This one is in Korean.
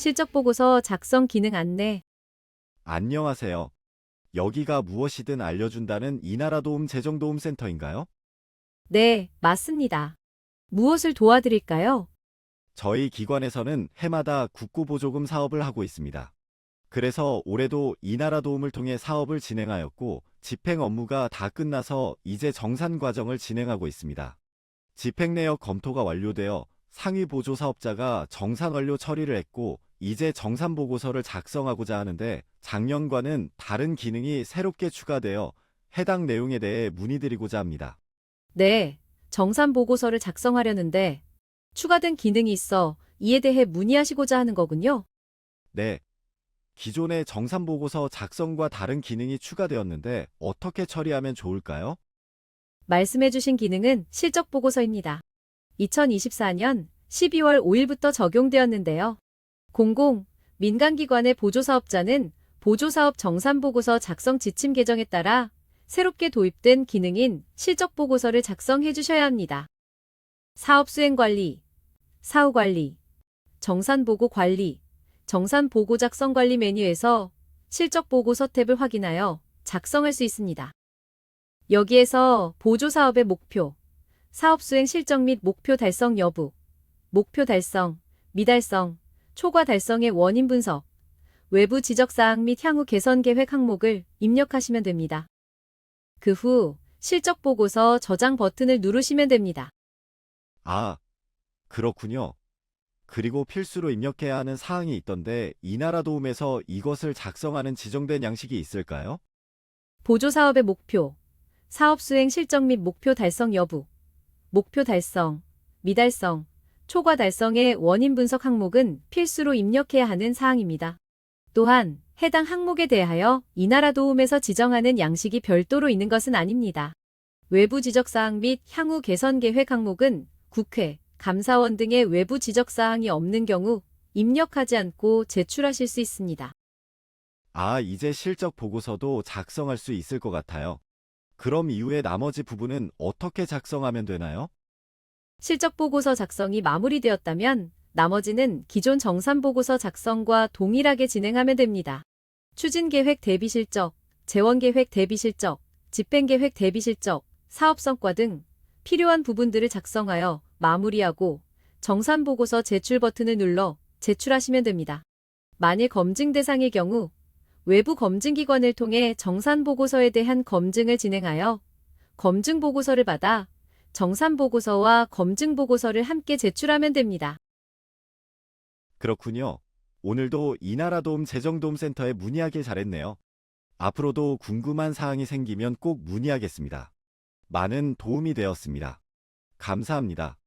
실적 보고서 작성 기능 안내. 안녕하세요. 여기가 무엇이든 알려준다는 이나라 도움 재정 도움 센터인가요? 네, 맞습니다. 무엇을 도와드릴까요? 저희 기관에서는 해마다 국고 보조금 사업을 하고 있습니다. 그래서 올해도 이나라 도움을 통해 사업을 진행하였고 집행 업무가 다 끝나서 이제 정산 과정을 진행하고 있습니다. 집행 내역 검토가 완료되어 상위 보조 사업자가 정산 완료 처리를 했고 이제 정산 보고서를 작성하고자 하는데 작년과는 다른 기능이 새롭게 추가되어 해당 내용에 대해 문의드리고자 합니다. 네, 정산 보고서를 작성하려는데 추가된 기능이 있어 이에 대해 문의하시고자 하는 거군요. 네. 기존의 정산 보고서 작성과 다른 기능이 추가되었는데 어떻게 처리하면 좋을까요? 말씀해주신 기능은 실적 보고서입니다. 2024년 12월 5일부터 적용되었는데요. 공공, 민간기관의 보조사업자는 보조사업 정산보고서 작성 지침 개정에 따라 새롭게 도입된 기능인 실적보고서를 작성해 주셔야 합니다. 사업수행관리, 사후관리, 정산보고 관리, 정산보고 작성관리 메뉴에서 실적보고서 탭을 확인하여 작성할 수 있습니다. 여기에서 보조사업의 목표, 사업수행 실적 및 목표 달성 여부, 목표 달성, 미달성, 초과 달성의 원인 분석, 외부 지적사항 및 향후 개선 계획 항목을 입력하시면 됩니다. 그 후 실적 보고서 저장 버튼을 누르시면 됩니다. 아, 그렇군요. 그리고 필수로 입력해야 하는 사항이 있던데 이 나라 도움에서 이것을 작성하는 지정된 양식이 있을까요? 보조사업의 목표, 사업 수행 실적 및 목표 달성 여부, 목표 달성, 미달성, 초과 달성의 원인 분석 항목은 필수로 입력해야 하는 사항입니다. 또한 해당 항목에 대하여 이 나라 도움에서 지정하는 양식이 별도로 있는 것은 아닙니다. 외부 지적사항 및 향후 개선 계획 항목은 국회, 감사원 등의 외부 지적사항이 없는 경우 입력하지 않고 제출하실 수 있습니다. 아, 이제 실적 보고서도 작성할 수 있을 것 같아요. 그럼 이후에 나머지 부분은 어떻게 작성하면 되나요? 실적 보고서 작성이 마무리되었다면 나머지는 기존 정산 보고서 작성과 동일하게 진행하면 됩니다. 추진 계획 대비 실적, 재원 계획 대비 실적, 집행 계획 대비 실적, 사업 성과 등 필요한 부분들을 작성하여 마무리하고 정산 보고서 제출 버튼을 눌러 제출하시면 됩니다. 만일 검증 대상의 경우 외부 검증 기관을 통해 정산 보고서에 대한 검증을 진행하여 검증 보고서를 받아 정산 보고서와 검증 보고서를 함께 제출하면 됩니다. 그렇군요. 오늘도 이나라 도움 재정도움센터에 문의하길 잘했네요. 앞으로도 궁금한 사항이 생기면 꼭 문의하겠습니다. 많은 도움이 되었습니다. 감사합니다.